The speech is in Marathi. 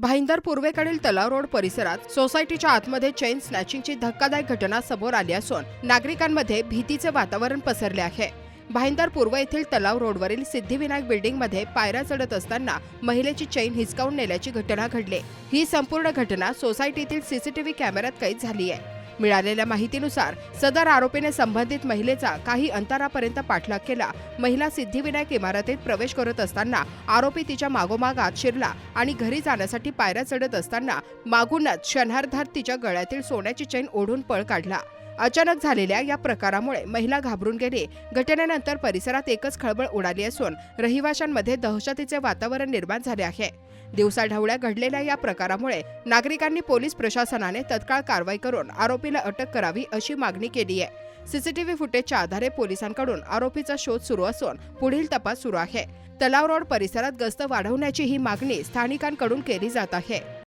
भाईंदर पूर्वेकडील तलाव रोड परिसरात सोसायटीच्या आतमध्ये चेन स्नॅचिंगची धक्कादायक घटना समोर आली असून नागरिकांमध्ये भीतीचे वातावरण पसरले आहे. भाईंदर पूर्व येथील तलाव रोडवरील सिद्धिविनायक बिल्डिंगमध्ये पायऱ्या चढत असताना महिलेची चैन हिसकावून नेल्याची घटना घडली. ही संपूर्ण घटना सोसायटीतील सीसीटीव्ही कॅमेऱ्यात कैद झाली आहे. मिळालेल्या माहितीनुसार सदर आरोपीने संबंधित महिलेचा काही अंतरापर्यंत पाठलाग केला. महिला सिद्धिविनायक इमारतीत प्रवेश करत असताना आरोपी तिच्या मागोमाग आत शिरला आणि घरी जाण्यासाठी पायऱ्या चढत असताना मागूनच क्षणार्धात तिच्या गळ्यातील सोन्याची चैन ओढून पळ काढला. अचानक झालेल्या या प्रकारामुळे महिला घाबरून गेली. घटनेनंतर परिसरात एकच खळबळ उडाली असून रहिवाशांमध्ये दहशतीचे वातावरण निर्माण झाले आहे. दिवसाढवळ्या घडलेल्या या प्रकारामुळे नागरिकांनी पोलीस प्रशासनाने तत्काळ कारवाई करून आरोपीला अटक करावी अशी मागणी केली आहे. सीसीटीव्ही फुटेजच्या आधारे पोलिसांकडून आरोपीचा शोध सुरू असून पुढील तपास सुरू आहे. तलाव रोड परिसरात गस्त वाढवण्याची ही मागणी स्थानिकांकडून केली जात आहे.